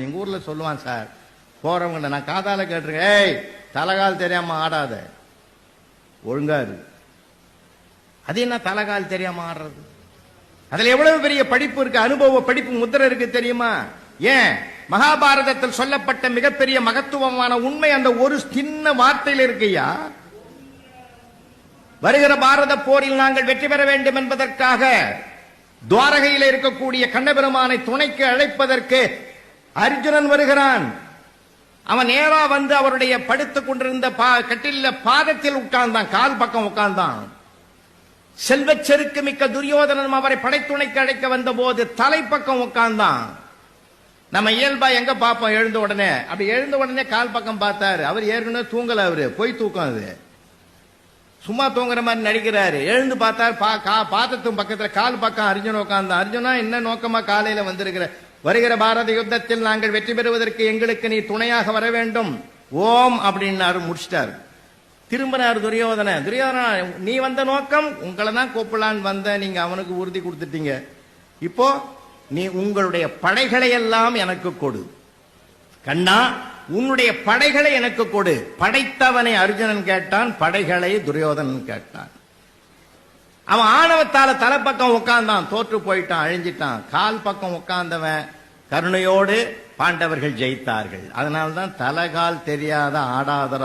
எங்க ஊர்ல சொல்லுவான் சார். போறவங்க நான் காதால கேட்டிருக்கேன் ஏய் தலகால் தெரியாம ஆடாத. ஒழுங்காரு அது என்ன தலகால் தெரியாம ஆடுறது? அதுல எவ்வளவு பெரிய படிப்பு இருக்கு அனுபவ படிப்பு முத்திரை இருக்கு தெரியுமா? ஏன்? மகாபாரதத்தில் சொல்லப்பட்ட மிகப்பெரிய மகத்துவமான உண்மை அந்த ஒரு சின்ன வார்த்தையில் இருக்கையா வருகிற பாரத போரில் நாங்கள் வெற்றி பெற வேண்டும் என்பதற்காக துவாரகையில் இருக்கக்கூடிய கண்ணபெருமானை துணைக்கு அழைப்பதற்கு அர்ஜுனன் வருகிறான். அவன் நேரா வந்து அவருடைய படுத்துக் கொண்டிருந்த பா- பாதத்தில் உட்கார்ந்தான் கால் பக்கம் உட்கார்ந்தான். செல்வ செருக்கு மிக்க துரியோதனன் அவரை படைத்துணைக்கு அழைக்க வந்த போது தலைப்பக்கம் உட்கார்ந்தான். நம்ம இயல்பா எங்க பார்ப்போம் எழுந்த உடனே? அப்படி எழுந்த உடனே கால் பக்கம் பார்த்தாரு. அவர் ஏற்கனவே தூங்கல அவரு. போய் தூக்கம் அது. சும்மா தூங்குற மாதிரி நடிக்கிறாரு. எழுந்து பார்த்தார் பா கா- பக்கத்துல கால் பக்கம் அர்ஜுன் உட்கார்ந்தான். அர்ஜுனா என்ன நோக்கமா காலையில வந்திருக்கிற? வருகிற பாரத யுத்தத்தில் நாங்கள் வெற்றி பெறுவதற்கு எங்களுக்கு நீ துணையாக வர வேண்டும். ஓம் அப்படின்னாரு முடிச்சிட்டாரு. திரும்பினார் துரியோதன துரியோதனா நீ வந்த நோக்கம் உங்களை தான் கூப்பிடலான்னு வந்த நீங்க அவனுக்கு உறுதி கொடுத்துட்டீங்க. இப்போ நீ உங்களுடைய படைகளை எல்லாம் எனக்கு கொடு. கண்ணா உன்னுடைய படைகளை எனக்கு கொடு. படைத்தவனை அர்ஜுனன் கேட்டான் படைகளை துரியோதனன் கேட்டான். அவன் ஆணவத்தால தலைப்பக்கம் உட்கார்ந்தான். தோற்று போயிட்டான் அழிஞ்சிட்டான். கால் பக்கம் உட்கார்ந்தவன் கருணையோடு பாண்டவர்கள் ஜெயித்தார்கள். அதனால்தான் தலகால் தெரியாத ஆடாதர